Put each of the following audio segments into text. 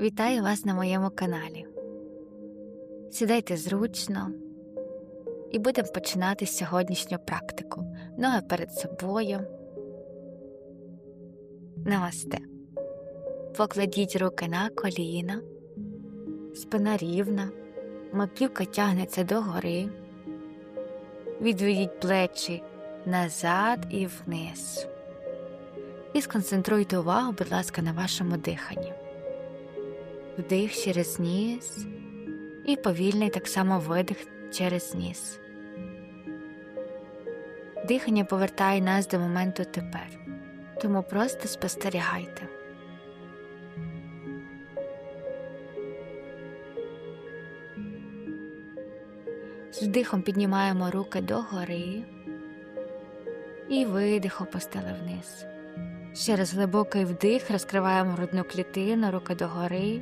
Вітаю вас на моєму каналі. Сідайте зручно і будемо починати сьогоднішню практику. Ноги перед собою. Намасте. Покладіть руки на коліна, спина рівна, маківка тягнеться догори. Відведіть плечі назад і вниз. І сконцентруйте увагу, будь ласка, на вашому диханні. Вдих через ніс і повільний так само видих через ніс. Дихання повертає нас до моменту тепер, тому просто спостерігайте. З вдихом піднімаємо руки догори і видих опустили вниз. Ще раз глибокий вдих, розкриваємо грудну клітину, руки догори.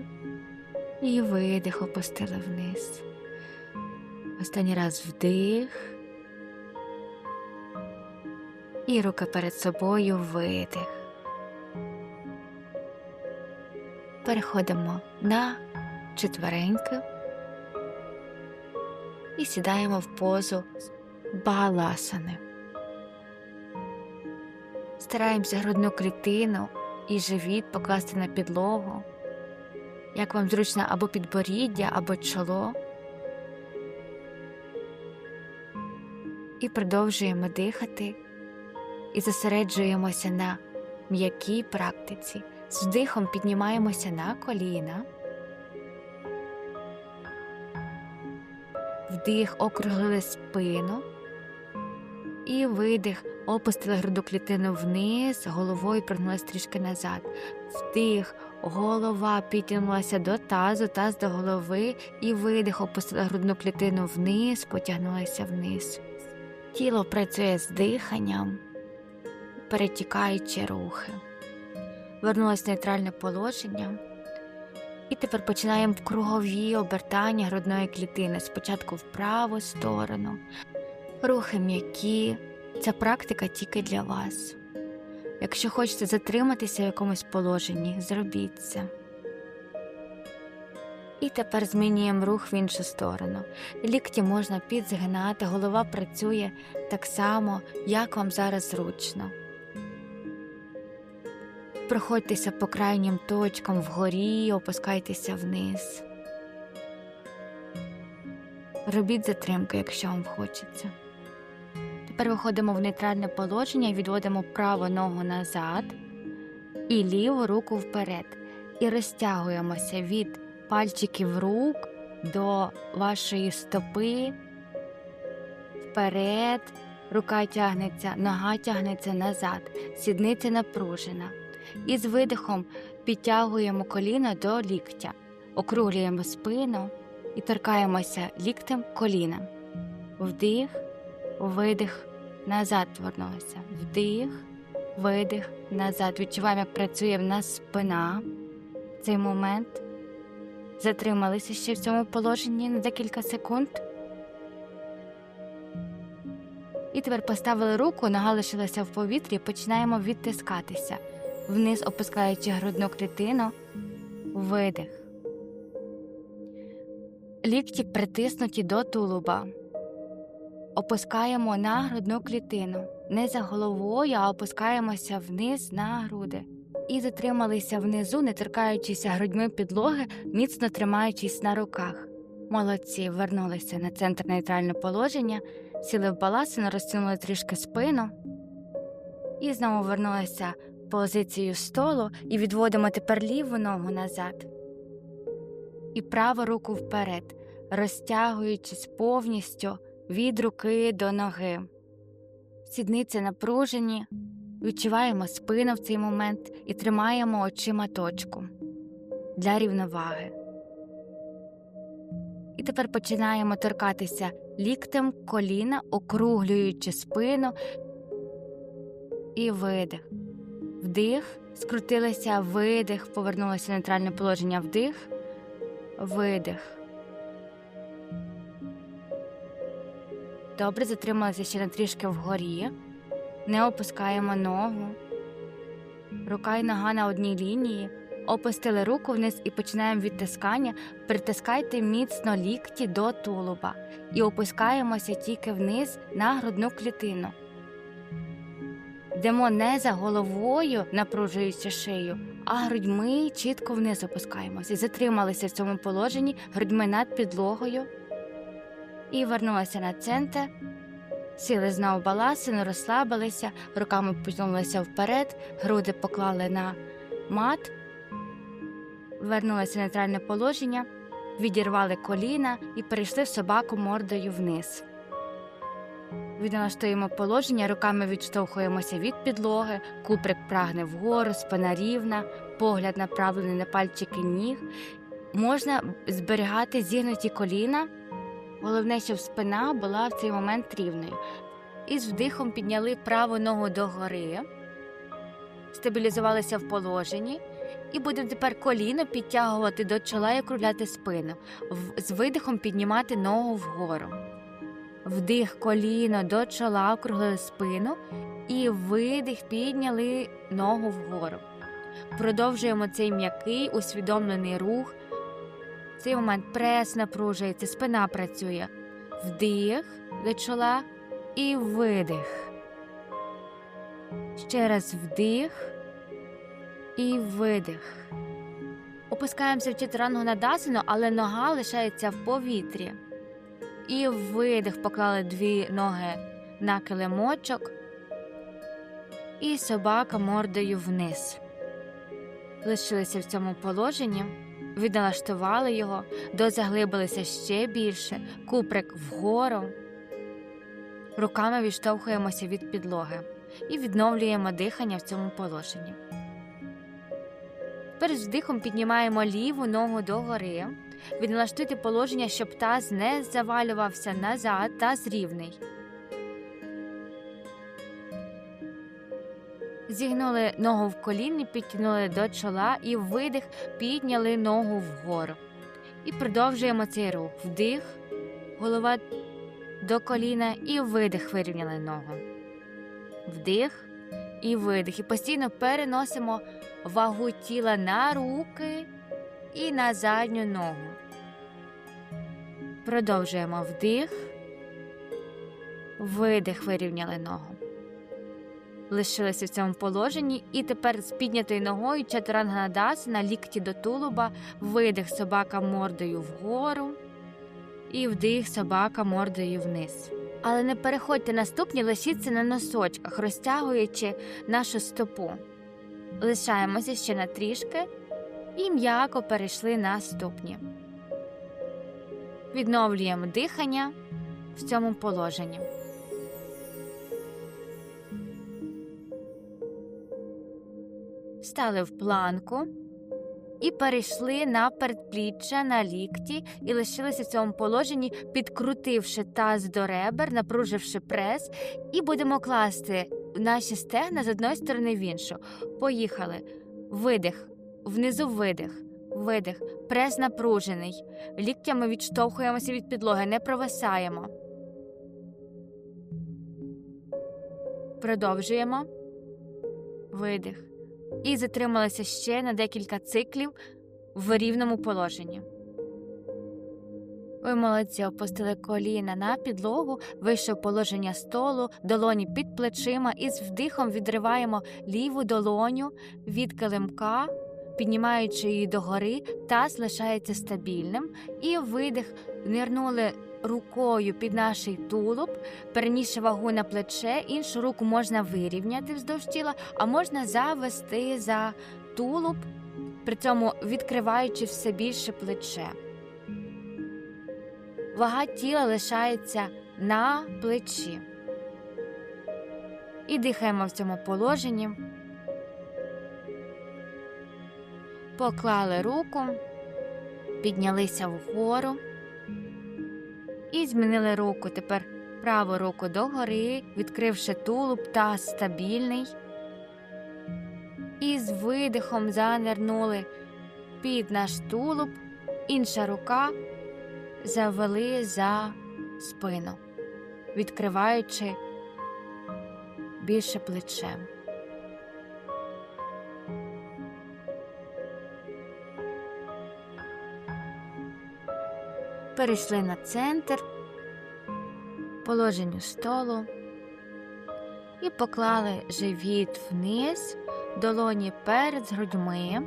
І видих опустили вниз. Останній раз вдих. І руки перед собою видих. Переходимо на четвереньки і сідаємо в позу баласани. Стараємося грудну клітину і живіт покласти на підлогу як вам зручно або підборіддя, або чоло. І продовжуємо дихати і зосереджуємося на м'якій практиці. З вдихом піднімаємося на коліна. Вдих округлили спину. І видих, опустили груду клітину вниз, головою прогнулись трішки назад. Вдих, голова підтягнулася до тазу, таз до голови, і видих, опустили грудну клітину вниз, потягнулася вниз. Тіло працює з диханням, перетікаючи рухи. Вернулось нейтральне положення. І тепер починаємо кругові обертання грудної клітини. Спочатку в праву сторону, рухи м'які. Ця практика тільки для вас. Якщо хочете затриматися в якомусь положенні, зробіть це. І тепер змінюємо рух в іншу сторону. Лікті можна підзгинати, голова працює так само, як вам зараз зручно. Проходьтеся по крайнім точкам вгорі, опускайтеся вниз. Робіть затримки, якщо вам хочеться. Тепер виходимо в нейтральне положення і відводимо праву ногу назад і ліву руку вперед. І розтягуємося від пальчиків рук до вашої стопи. Вперед, рука тягнеться, нога тягнеться назад, сідниця напружена. І з видихом підтягуємо коліно до ліктя, округлюємо спину і торкаємося ліктем коліна. Вдих, видих, назад повернулися. Вдих, видих, назад. Відчуваємо, як працює в нас спина. Цей момент. Затрималися ще в цьому положенні на декілька секунд. І тепер поставили руку, нога лишилася в повітрі, починаємо відтискатися, вниз опускаючи грудну клітину, видих. Лікті притиснуті до тулуба. Опускаємо на грудну клітину. Не за головою, а опускаємося вниз на груди. І затрималися внизу, не торкаючися грудьми підлоги, міцно тримаючись на руках. Молодці вернулися на центр нейтральне положення, сіли в баласину, розтягнули трішки спину. І знову вернулися в позицію столу і відводимо тепер ліву ногу назад. І праву руку вперед, розтягуючись повністю від руки до ноги. Сідниці напружені, відчуваємо спину в цей момент і тримаємо очима точку для рівноваги. І тепер починаємо торкатися ліктем коліна, округлюючи спину і видих. Вдих, скрутилися, видих, повернулося в нейтральне положення вдих, видих. Добре, затрималися ще на трішки вгорі, не опускаємо ногу, рука і нога на одній лінії, Опустили руку вниз і починаємо відтискання. Притискайте міцно лікті до тулуба і опускаємося тільки вниз на грудну клітину. Йдемо не за головою, напружуючи шию, а грудьми чітко вниз опускаємося. Затрималися в цьому положенні грудьми над підлогою. І вернулися на центр. Сіли знову баласину, розслабилися, руками потягнулися вперед, груди поклали на мат, вернулися в нейтральне положення, відірвали коліна і перейшли собаку мордою вниз. Відналаштуємо положення, руками відштовхуємося від підлоги, куприк прагне вгору, спина рівна, погляд направлений на пальчики ніг. Можна зберігати зігнуті коліна. Головне, щоб спина була в цей момент рівною. І з вдихом підняли праву ногу догори, стабілізувалися в положенні. І будемо тепер коліно підтягувати до чола і округляти спину. З видихом піднімати ногу вгору. Вдих коліно до чола, округлили спину. І видих підняли ногу вгору. Продовжуємо цей м'який усвідомлений рух. Цей момент прес напружується, спина працює. Вдих до чола і видих. Ще раз вдих і видих. Опускаємося в чотирангу надасину, але нога лишається в повітрі. І видих поклали дві ноги на килимочок. І собака мордою вниз. Лишилися в цьому положенні, відналаштували його, дозаглибилися ще більше, куприк вгору. Руками відштовхуємося від підлоги і відновлюємо дихання в цьому положенні. З вдихом піднімаємо ліву ногу догори. Відналаштуйте положення, щоб таз не завалювався назад, таз рівний. Зігнули ногу в коліні, підтягнули до чола і видих, підняли ногу вгору. І продовжуємо цей рух. Вдих, голова до коліна і видих, вирівняли ногу. Вдих і видих. І постійно переносимо вагу тіла на руки і на задню ногу. Продовжуємо вдих, видих, вирівняли ногу. Лишилися в цьому положенні, і тепер з піднятою ногою чатурангадасана, лікті до тулуба, видих собака мордою вгору і вдих собака мордою вниз. Але не переходьте наступні, лишіться на носочках, розтягуючи нашу стопу. Лишаємося ще на трішки і м'яко перейшли на ступні. Відновлюємо дихання в цьому положенні. Стали в планку і перейшли на передпліччя на лікті і лишилися в цьому положенні, підкрутивши таз до ребер, напруживши прес, і будемо класти наші стегна з одної сторони в іншу. Поїхали. Видих, внизу видих, видих, прес напружений. Ліктями відштовхуємося від підлоги, не провисаємо. Продовжуємо. Видих. І затрималися ще на декілька циклів в рівному положенні. Ви молодці, опустили коліна на підлогу, вище положення столу, долоні під плечима і з вдихом відриваємо ліву долоню від килимка, піднімаючи її догори, таз лишається стабільним. І видих нирнули рукою під наш тулуб, перенісши вагу на плече, іншу руку можна вирівняти вздовж тіла, а можна завести за тулуб, при цьому відкриваючи все більше плече. Вага тіла лишається на плечі. І дихаємо в цьому положенні. Поклали руку, піднялися вгору і змінили руку. Тепер праву руку догори, відкривши тулуб та стабільний. І з видихом занирнули під наш тулуб, інша рука завели за спину, відкриваючи більше плечем. Перейшли на центр, положенню столу і поклали живіт вниз, долоні перед грудьми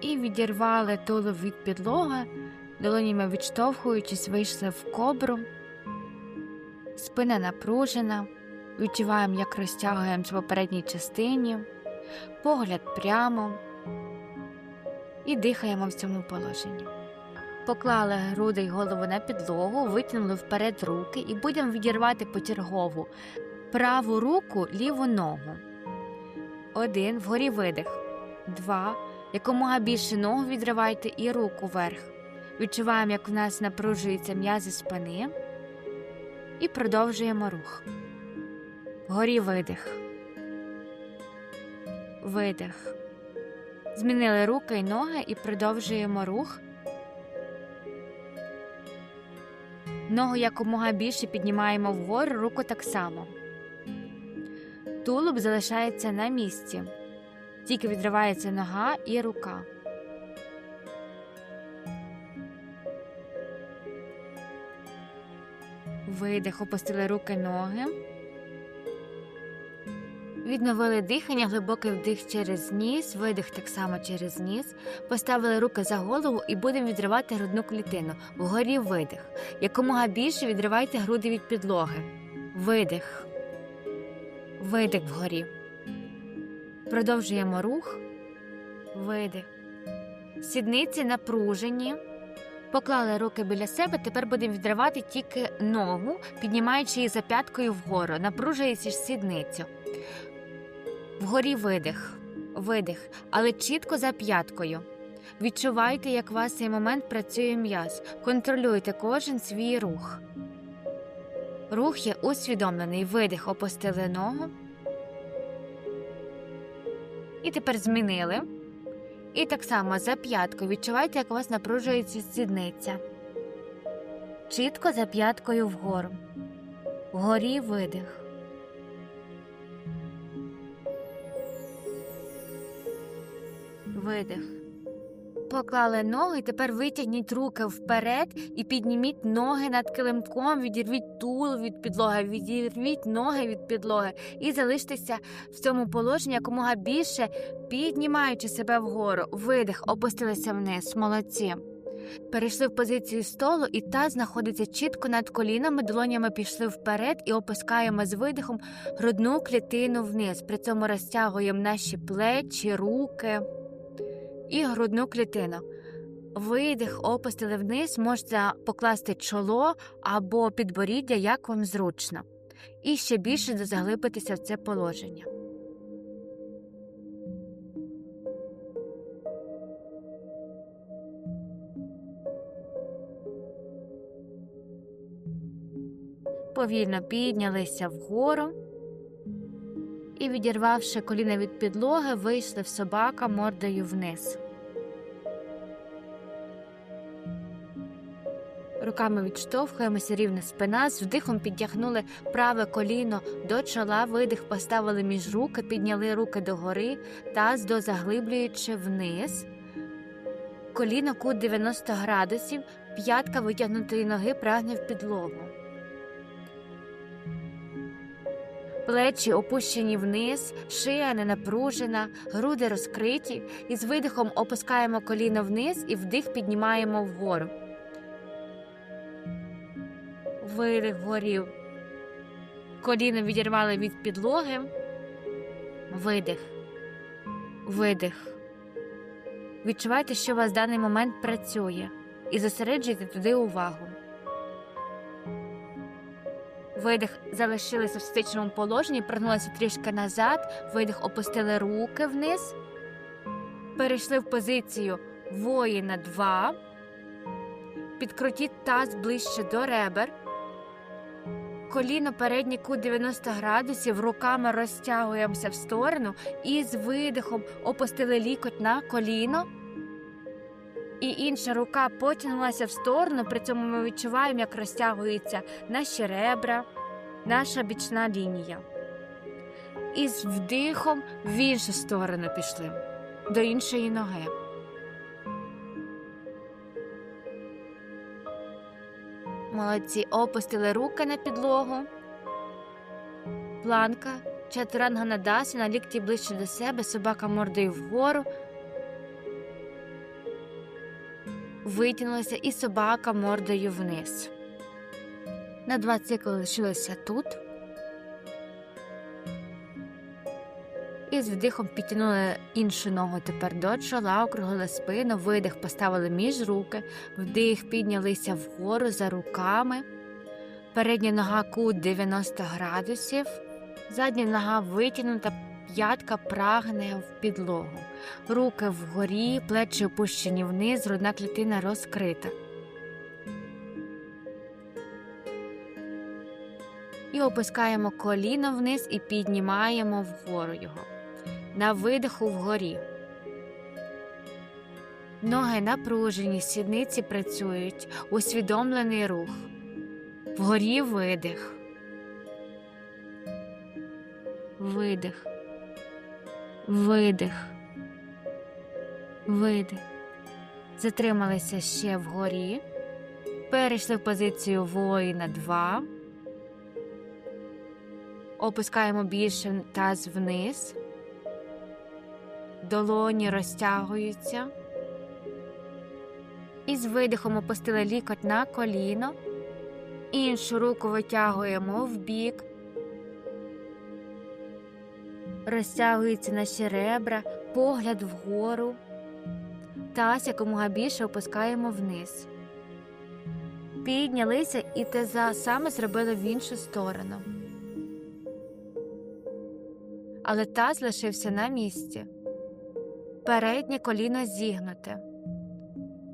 і відірвали тулуб від підлоги, долонями відштовхуючись, вийшли в кобру, спина напружена, відчуваємо, як розтягуємося в попередній частині, погляд прямо. І дихаємо в цьому положенні. Поклали груди й голову на підлогу, витягнули вперед руки і будемо відірвати почергову праву руку, ліву ногу. Один. Вгорі видих. Два. Якомога більше ногу відривайте і руку вверх. Відчуваємо, як в нас напружуються м'язи спини. І продовжуємо рух. Вгорі видих. Видих. Змінили руки і ноги і продовжуємо рух. Ногу якомога більше піднімаємо вгору, руку так само. Тулуб залишається на місці. Тільки відривається нога і рука. Видих, опустили руки ноги. Відновили дихання, глибокий вдих через ніс, видих так само через ніс. Поставили руки за голову і будемо відривати грудну клітину. Вгорі видих. Якомога більше відривайте груди від підлоги. Видих. Видих вгорі. Продовжуємо рух. Видих. Сідниці напружені. Поклали руки біля себе. Тепер будемо відривати тільки ногу, піднімаючи її за п'яткою вгору, напружуючи сідницю. Вгорі видих, видих, але чітко за п'яткою. Відчувайте, як у вас цей момент працює м'яз. Контролюйте кожен свій рух. Рух є усвідомлений. Видих, опустили ногу. І тепер змінили. І так само за п'яткою. Відчувайте, як у вас напружується сідниця. Чітко за п'яткою вгору. Вгорі видих. Видих. Поклали ноги, тепер витягніть руки вперед і підніміть ноги над килимком, відірвіть тулу від підлоги, відірвіть ноги від підлоги і залиштеся в цьому положенні якомога більше, піднімаючи себе вгору. Видих, опустилися вниз. Молодці. Перейшли в позицію столу, і таз знаходиться чітко над колінами, долонями пішли вперед і опускаємо з видихом грудну клітину вниз. При цьому розтягуємо наші плечі, руки і грудну клітину. Видих, опустили вниз, можете покласти чоло або підборіддя, як вам зручно. І ще більше заглибитися в це положення. Повільно піднялися вгору і, відірвавши коліна від підлоги, вийшли в собака мордою вниз. Руками відштовхуємося рівна спина, з вдихом підтягнули праве коліно до чола, видих поставили між руки, підняли руки догори, таз дозаглиблюючи вниз. Коліно кут 90 градусів, п'ятка витягнутої ноги прагне в підлогу. Плечі опущені вниз, шия не напружена, груди розкриті, і з видихом опускаємо коліно вниз і вдих піднімаємо вгору. Видих горів. Коліно відірвали від підлоги. Видих. Видих. Відчувайте, що у вас в даний момент працює, і зосереджуйте туди увагу. Видих залишилися в статичному положенні, прогнулися трішки назад, видих, опустили руки вниз, перейшли в позицію воїна 2, підкрутіть таз ближче до ребер, коліно передній кут 90 градусів, руками розтягуємося в сторону і з видихом опустили лікоть на коліно. І інша рука потягнулася в сторону, при цьому ми відчуваємо, як розтягуються наші ребра, наша бічна лінія. І з вдихом в іншу сторону пішли до іншої ноги. Молодці. Опустили руки на підлогу. Планка. Чатуранга на лікті ближче до себе, собака мордою вгору. Витягнулася і собака мордою вниз. На два цикли лишилися тут. І з вдихом підтягнули іншу ногу тепер до чола, округлили спину, видих поставили між руки, вдих піднялися вгору за руками. Передня нога кут 90 градусів, задня нога витягнута, п'ятка прагне в підлогу. Руки вгорі, плечі опущені вниз, грудна клітина розкрита. І опускаємо коліно вниз і піднімаємо вгору його. На видиху вгорі. Ноги напружені, сідниці працюють, усвідомлений рух. Вгорі видих. Видих. Видих. Видих. Затрималися ще вгорі. Перейшли в позицію воїна 2. Опускаємо більше таз вниз. Долоні розтягуються. І з видихом опустили лікоть на коліно. Іншу руку витягуємо в бік. Розтягуються наші ребра, погляд вгору. Таз якомога більше опускаємо вниз. Піднялися і теза саме зробили в іншу сторону. Але таз лишився на місці. Переднє коліно зігнуте.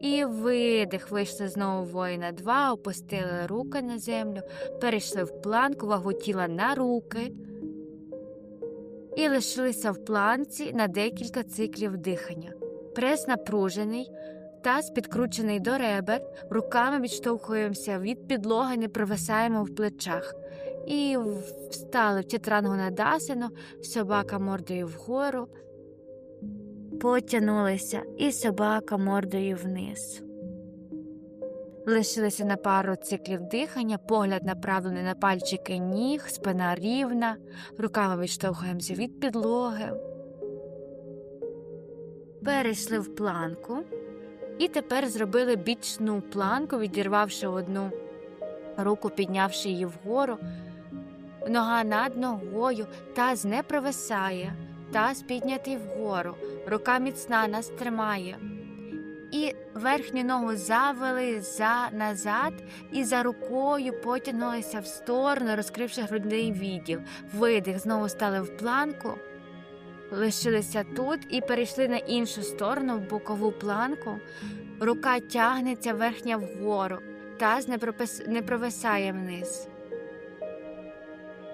І видих, вийшли знову воїна два, опустили руки на землю, перейшли в планку, вагу тіла на руки і лишилися в планці на декілька циклів дихання. Прес напружений, таз підкручений до ребер, руками відштовхуємося від підлоги, не провисаємо в плечах. І встали в читрангу на дасину, собака мордою вгору потягнулися, і собака мордою вниз. Лишилися на пару циклів дихання, погляд направлений на пальчики ніг, спина рівна, руками відштовхуємося від підлоги. Перейшли в планку і тепер зробили бічну планку, відірвавши одну руку, піднявши її вгору, нога над ногою, таз не провисає, таз піднятий вгору, рука міцна нас тримає. І верхню ногу завели за назад і за рукою потягнулися в сторону, розкривши грудний відділ. Видих, знову стали в планку, лишилися тут і перейшли на іншу сторону, в бокову планку. Рука тягнеться верхня вгору, таз не, не провисає вниз.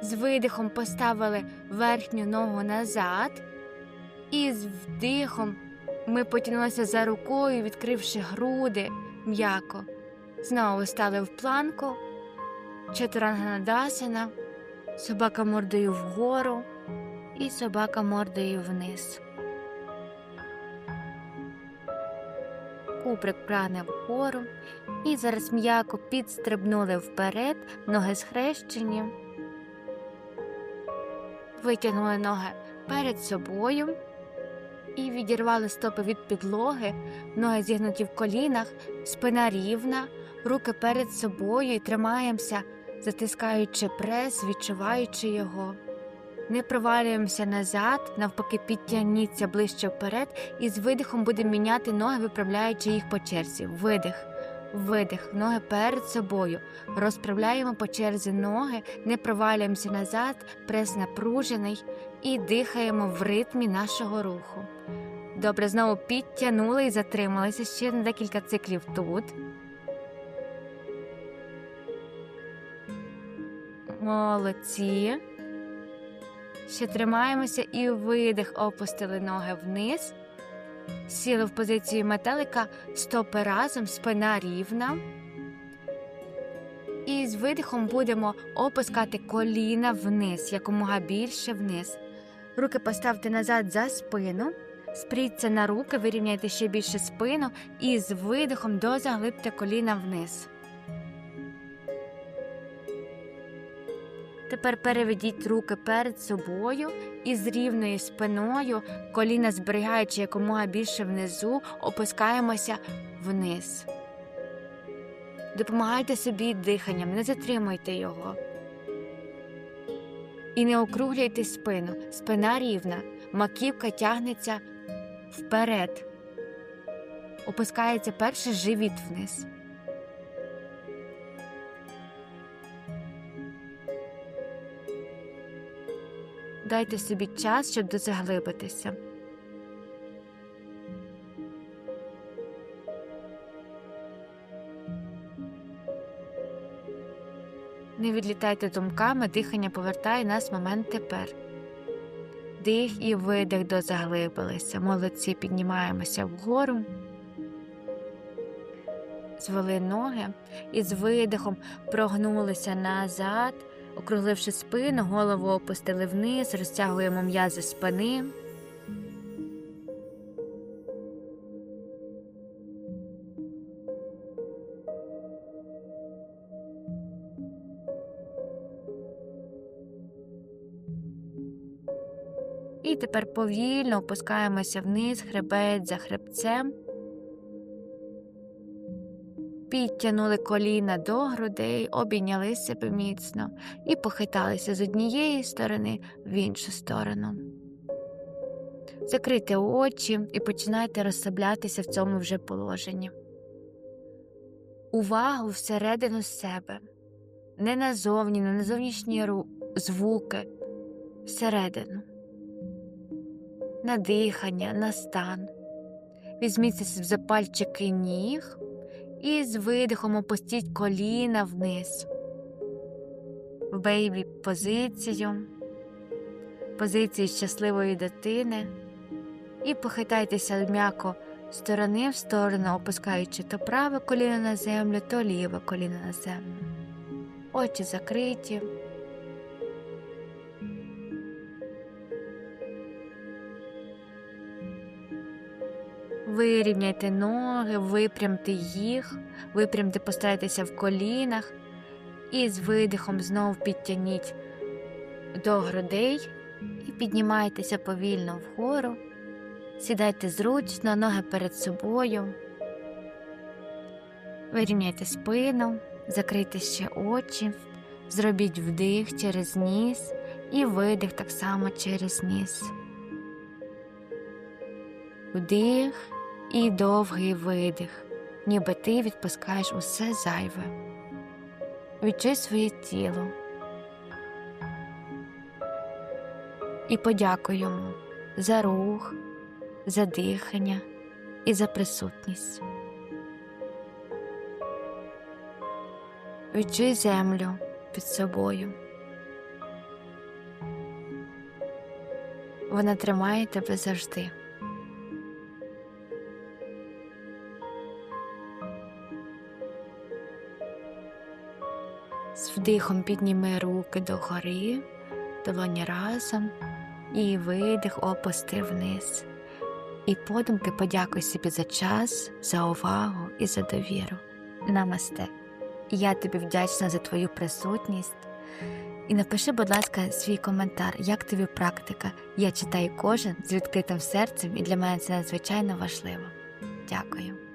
З видихом поставили верхню ногу назад, і з вдихом ми потягнулися за рукою, відкривши груди м'яко. Знову стали в планку, чатуранганадасана, собака мордою вгору і собака мордою вниз. Куприк прагне вгору і зараз м'яко підстрибнули вперед, ноги схрещені витягнули ноги перед собою і відірвали стопи від підлоги, ноги зігнуті в колінах, спина рівна, руки перед собою і тримаємося, затискаючи прес, відчуваючи його. Не провалюємося назад, навпаки, підтягніться ближче вперед, і з видихом будемо міняти ноги, виправляючи їх по черзі. Видих. Видих, ноги перед собою. Розправляємо по черзі ноги, не провалюємося назад, прес напружений і дихаємо в ритмі нашого руху. Добре, знову підтягнули і затрималися ще на декілька циклів тут. Молодці. Ще тримаємося і видих, опустили ноги вниз. Сіли в позицію метелика, стопи разом, спина рівна. І з видихом будемо опускати коліна вниз, якомога більше вниз. Руки поставте назад за спину, спріться на руки, вирівняйте ще більше спину і з видихом дозаглибте коліна вниз. Тепер переведіть руки перед собою і з рівною спиною, коліна зберігаючи якомога більше внизу, опускаємося вниз. Допомагайте собі диханням, не затримуйте його. І не округлюйте спину. Спина рівна, маківка тягнеться вперед. Опускається перший живіт вниз. Дайте собі час, щоб дозаглибитися. Не відлітайте думками, дихання повертає нас в момент тепер. Дих і видих дозаглибилися. Молодці, піднімаємося вгору. Звели ноги і з видихом прогнулися назад, округливши спину, голову опустили вниз, розтягуємо м'язи спини. І тепер повільно опускаємося вниз, хребець за хребцем. Підтягнули коліна до грудей, обійняли себе міцно і похиталися з однієї сторони в іншу сторону. Закрийте очі і починайте розслаблятися в цьому вже положенні. Увагу всередину себе, не назовні, не на зовнішні звуки, всередину на дихання, на стан. Візьміться за пальчики ніг і з видихом опустіть коліна вниз. В бейбі позицію, позицію щасливої дитини. І похитайтеся м'яко сторони в сторону, опускаючи то праве коліно на землю, то ліве коліно на землю. Очі закриті. Вирівняйте ноги, випрямте їх, випрямте, постарайтеся в колінах і з видихом знову підтягніть до грудей і піднімайтеся повільно вгору, сідайте зручно, ноги перед собою, вирівняйте спину, закрийте ще очі, зробіть вдих через ніс і видих так само через ніс. Вдих і довгий видих, ніби ти відпускаєш усе зайве. Відчуй своє тіло і подякуй йому за рух, за дихання і за присутність. Відчуй землю під собою. Вона тримає тебе завжди. Вдихом підніми руки догори, долоні разом, і видих опусти вниз. І подумки подякуй собі за час, за увагу і за довіру. Намасте. Я тобі вдячна за твою присутність. І напиши, будь ласка, свій коментар, як тобі практика. Я читаю кожен з відкритим серцем, і для мене це надзвичайно важливо. Дякую.